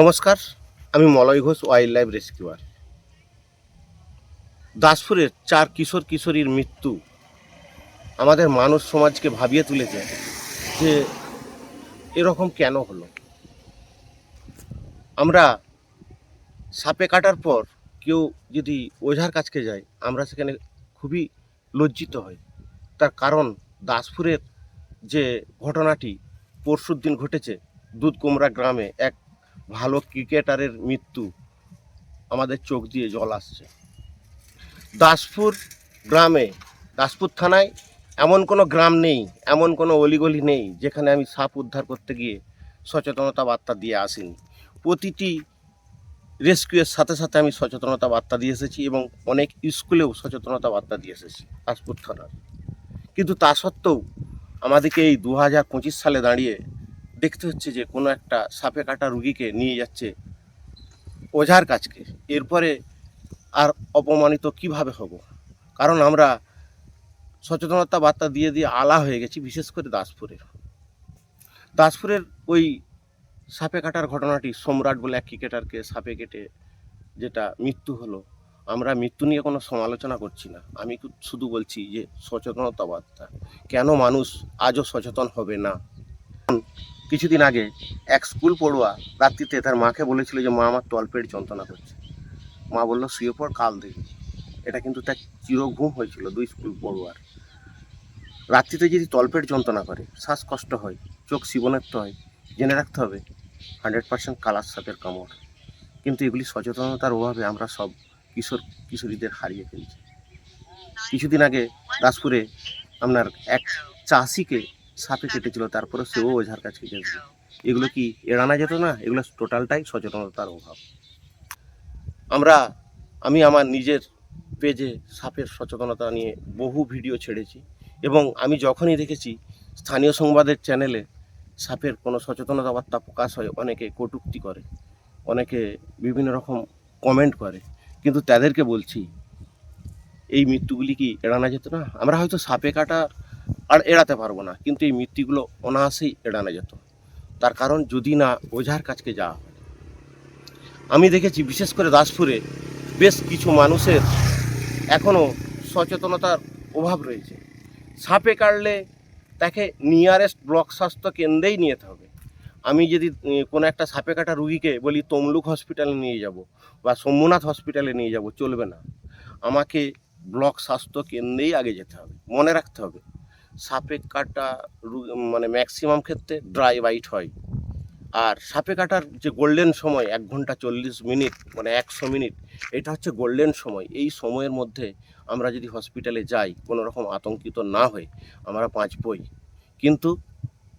নমস্কার, আমি Malay Ghosh wild life rescuer দাসপুরের চার কিশোর কিশোরীর মৃত্যু আমাদের মানুষ সমাজকে ভাবিয়ে তুলেছে যে এরকম কেন হলো? আমরা সাপে কাটার পর কেউ যদি ওঝার কাছকে যায়, আমরা সেখানে খুবই লজ্জিত হই। তার কারণ দাসপুরের যে ঘটনাটি পরশুর দিন ঘটেছে দুধকুমড়া গ্রামে এক ভালো ক্রিকেটারের মৃত্যু আমাদের চোখ দিয়ে জল আসছে। দাসপুর গ্রামে, দাসপুর থানায় এমন কোনো গ্রাম নেই, এমন কোনো অলিগলি নেই, যেখানে আমি সাপ উদ্ধার করতে গিয়ে সচেতনতা বার্তা দিয়ে আসিনি। প্রতিটি রেস্কিউয়ের সাথে সাথে আমি সচেতনতা বার্তা দিয়ে এসেছি এবং অনেক স্কুলেও সচেতনতা বার্তা দিয়ে এসেছি দাসপুর থানার। কিন্তু তা সত্ত্বেও আমাদেরকে এই দু হাজার পঁচিশ সালে দাঁড়িয়ে দেখতে হচ্ছে যে কোনো একটা সাপে কাটা রুগীকে নিয়ে যাচ্ছে ওঝার কাছকে এরপরে আর অপমানিত কীভাবে হব? কারণ আমরা সচেতনতা বার্তা দিয়ে দিয়ে আলা হয়ে গেছি, বিশেষ করে দাসপুরের। দাসপুরের ওই সাপে কাটার ঘটনাটি সম্রাট বলে এক ক্রিকেটারকে সাপে কেটে যেটা মৃত্যু হলো, আমরা মৃত্যু নিয়ে কোনো সমালোচনা করছি না। আমি শুধু বলছি যে সচেতনতা বার্তা। কেন মানুষ আজও সচেতন হবে না? কিছুদিন আগে এক স্কুল পড়ুয়া রাত্রিতে তার মাকে বলেছিল যে, মা, আমার তলপেট যন্ত্রণা করছে। মা বলল, শুয়ে পড়, কাল দেখবি। এটা কিন্তু তার চিরঘুম হয়েছিল দুই স্কুল পড়ুয়ার। রাত্রিতে যদি তলপেট যন্ত্রণা করে, শ্বাসকষ্ট হয়, চোখ শিবনেত্ব হয়, জেনে রাখতে হবে, হান্ড্রেড পার্সেন্ট কালার সাপের কামড়। কিন্তু এগুলি সচেতনতার অভাবে আমরা সব কিশোর, কিশোরীদের হারিয়ে ফেলছি। কিছুদিন আগে দাসপুরে আপনার এক চাষিকে সাপে কেটেছিল তারপরে সেও ওঝার কাছে গেছিল এগুলো কি এড়ানো যেত না? এগুলো টোটালটাই সচেতনতার অভাব। আমরা আমি আমার নিজের পেজে সাপের সচেতনতা নিয়ে বহু ভিডিও ছেড়েছি এবং আমি যখনই দেখেছি স্থানীয় সংবাদের চ্যানেলে সাপের কোনো সচেতনতা বার্তা প্রকাশ হয় অনেকে কটূক্তি করে অনেকে বিভিন্ন রকম কমেন্ট করে। কিন্তু তাদেরকে বলছি এই মৃত্যুগুলি কি এড়ানো যেত না? আমরা হয়তো সাপে কাটা আর এড়াতে পারব না। কিন্তু এই মৃত্যুগুলো অনায়াসেই এড়ানো যেত। তার কারণ যদি না ওঝার কাছকে যাওয়া আমি দেখেছি বিশেষ করে দাসপুরে বেশ কিছু মানুষের এখনও সচেতনতার অভাব রয়েছে। সাপে কাটলে তাকে নিয়ারেস্ট ব্লক স্বাস্থ্য কেন্দ্রেই নিয়ে যেতে হবে। আমি যদি কোনো একটা সাপে কাটা রুগীকে বলি, তমলুক হসপিটালে নিয়ে যাব বা সোমনাথ হসপিটালে নিয়ে যাব, চলবে না। আমাকে ব্লক স্বাস্থ্য কেন্দ্রেই আগে যেতে হবে, মনে রাখতে হবে। সাপে কাটা মানে ম্যাক্সিমাম ক্ষেত্রে ড্রাই বাইট হয়। আর সাপে কাটার যে গোল্ডেন সময়, এক ঘণ্টা চল্লিশ মিনিট মানে একশো মিনিট, এটা হচ্ছে গোল্ডেন সময়। এই সময়ের মধ্যে আমরা যদি হসপিটালে যাই, কোনো রকম আতঙ্কিত না হয়ে আমরা বাঁচবই। কিন্তু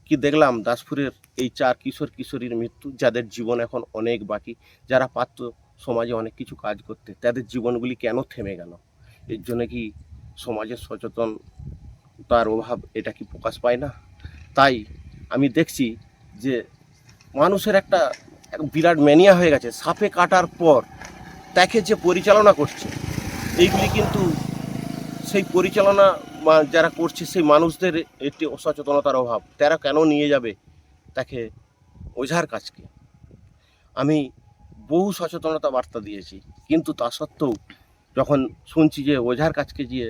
কি দেখলাম, দাসপুরের এই চার কিশোর কিশোরীর মৃত্যু, যাদের জীবন এখন অনেক বাকি, যারা পারত সমাজে অনেক কিছু কাজ করতে, তাদের জীবনগুলি কেন থেমে গেল? এর জন্য কি সমাজের সচেতন তার অভাব, এটা কি প্রকাশ পায় না? তাই আমি দেখছি যে মানুষের একটা এক বিরাট ম্যানিয়া হয়ে গেছে, সাপে কাটার পর। তাকে যে পরিচালনা করছে, এইগুলি কিন্তু সেই পরিচালনা যারা করছে, সেই মানুষদের একটি অসচেতনতার অভাব। তারা কেন নিয়ে যাবে তাকে ওঝার কাছকে আমি বহু সচেতনতা বার্তা দিয়েছি, কিন্তু তা সত্ত্বেও যখন শুনছি যে ওঝার কাছকে গিয়ে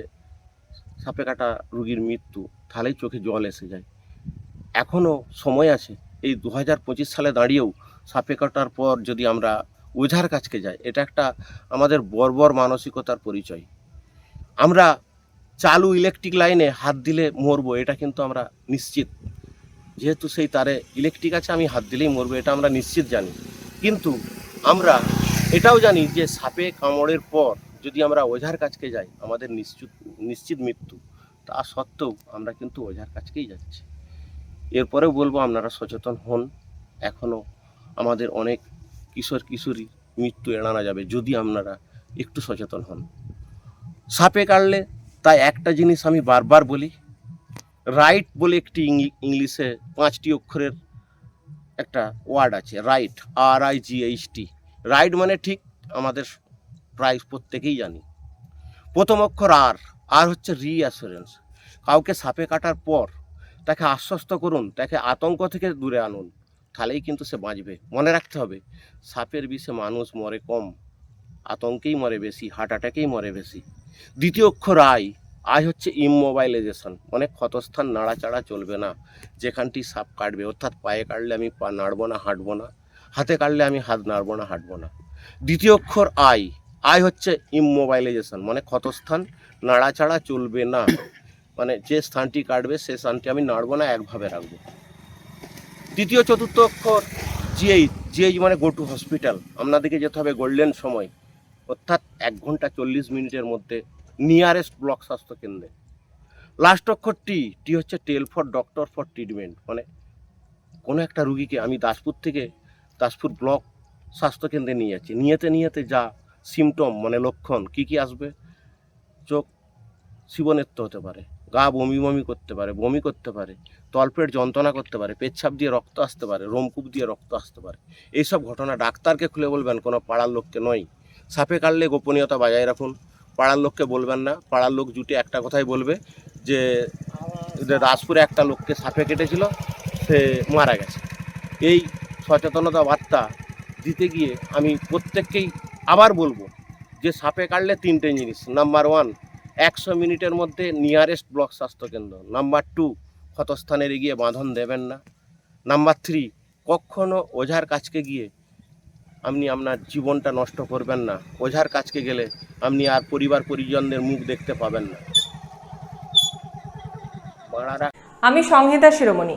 সাপে কাটা রুগীর মৃত্যু, তাহলেই চোখে জল এসে যায়। এখনও সময় আছে, এই দু হাজার পঁচিশ সালে দাঁড়িয়েও সাপে কাটার পর যদি আমরা ওঝার কাছকে যাই, এটা একটা আমাদের বর্বর মানসিকতার পরিচয়। আমরা চালু ইলেকট্রিক লাইনে হাত দিলে মরবো, এটা কিন্তু আমরা নিশ্চিত। যেহেতু সেই তারে ইলেকট্রিক আছে, আমি হাত দিলেই মরবো, এটা আমরা নিশ্চিত জানি। কিন্তু আমরা এটাও জানি যে সাপে কামড়ের পর যদি আমরা ওঝার কাছকে যাই, আমাদের নিশ্চিত নিশ্চিত মৃত্যু। তা সত্ত্বেও আমরা কিন্তু ওঝার কাছকেই যাচ্ছি। এরপরেও বলব আপনারা সচেতন হন। এখনও আমাদের অনেক কিশোর কিশোরী মৃত্যু এড়ানো যাবে যদি আপনারা একটু সচেতন হন। সাপে কাটলে তাই একটা জিনিস আমি বারবার বলি রাইট বলে একটি ইংলি- ইংলিশে পাঁচটি অক্ষরের একটা ওয়ার্ড আছে right R I G H T right মানে ঠিক আমাদের প্রায় প্রত্যেকেই জানি। প্রথম অক্ষর আর আর হচ্ছে রিঅ্যাসুরেন্স কাউকে সাপে কাটার পর তাকে আশ্বস্ত করুন, তাকে আতঙ্ক থেকে দূরে আনুন। তাহলেই কিন্তু সে বাঁচবে। মনে রাখতে হবে, সাপের বিষে মানুষ মরে কম, আতঙ্কেই মরে বেশি হার্ট অ্যাটাকেই মরে বেশি। দ্বিতীয় অক্ষর আয় আয় হচ্ছে ইমোবাইলাইজেশন মানে ক্ষতস্থান, নাড়াচাড়া চলবে না। যেখানটি সাপ কাটবে, অর্থাৎ পায়ে কাটলে আমি পা নাড়বো না, হাঁটবো না, হাতে কাটলে আমি হাত নাড়বো না, হাঁটবো না। দ্বিতীয় অক্ষর আই আই হচ্ছে ইমোবাইলাইজেশন মানে ক্ষতস্থান, নাড়াচাড়া চলবে না। মানে যে স্থানটি কাটবে, সে স্থানটি আমি নাড়বো না, একভাবে রাখব। তৃতীয় চতুর্থ অক্ষর জিএইচ জিএইচ মানে গো টু হসপিটাল আপনাদেরকে যেতে হবে গোল্ডেন সময়, অর্থাৎ এক ঘণ্টা চল্লিশ মিনিটের মধ্যে নিয়ারেস্ট ব্লক স্বাস্থ্য কেন্দ্রে লাস্ট অক্ষর টি টি হচ্ছে tell for doctor for treatment মানে কোনো একটা রুগীকে আমি দাসপুর থেকে, দাসপুর ব্লক স্বাস্থ্যকেন্দ্রে নিয়ে যাচ্ছি। নিয়েতে নিয়েতে যা সিমটম মানে লক্ষণ, কি কি আসবে? চোখ শিবনেত্র হতে পারে, গা বমি বমি করতে পারে, বমি করতে পারে, তলপেট যন্ত্রণা করতে পারে পেচ্ছাপ দিয়ে রক্ত আসতে পারে, রোমকূপ দিয়ে রক্ত আসতে পারে। এইসব ঘটনা ডাক্তারকে খুলে বলবেন, কোনো পাড়ার লোককে নয়। সাপে কাটলে গোপনীয়তা বজায় রাখুন। পাড়ার লোককে বলবেন না, পাড়ার লোক জুটে একটা কথাই বলবে যে রাজপুরে একটা লোককে সাপে কেটেছিল, সে মারা গেছে। এই সচেতনতা বার্তা দিতে গিয়ে আমি প্রত্যেককেই আবার বলব যে সাপে কাটলে তিনটে জিনিস। নাম্বার ওয়ান, একশো মিনিটের মধ্যে নিয়ারেস্ট ব্লক স্বাস্থ্যকেন্দ্র। নাম্বার টু ক্ষতস্থানের এগিয়ে বাঁধন দেবেন না। নাম্বার থ্রি, কখনো ওঝার কাছকে গিয়ে আপনি আপনার জীবনটা নষ্ট করবেন না। ওঝার কাছকে গেলে আপনি আর পরিবার পরিজনদের মুখ দেখতে পাবেন না। আমি সংহিতা শিরোমণি।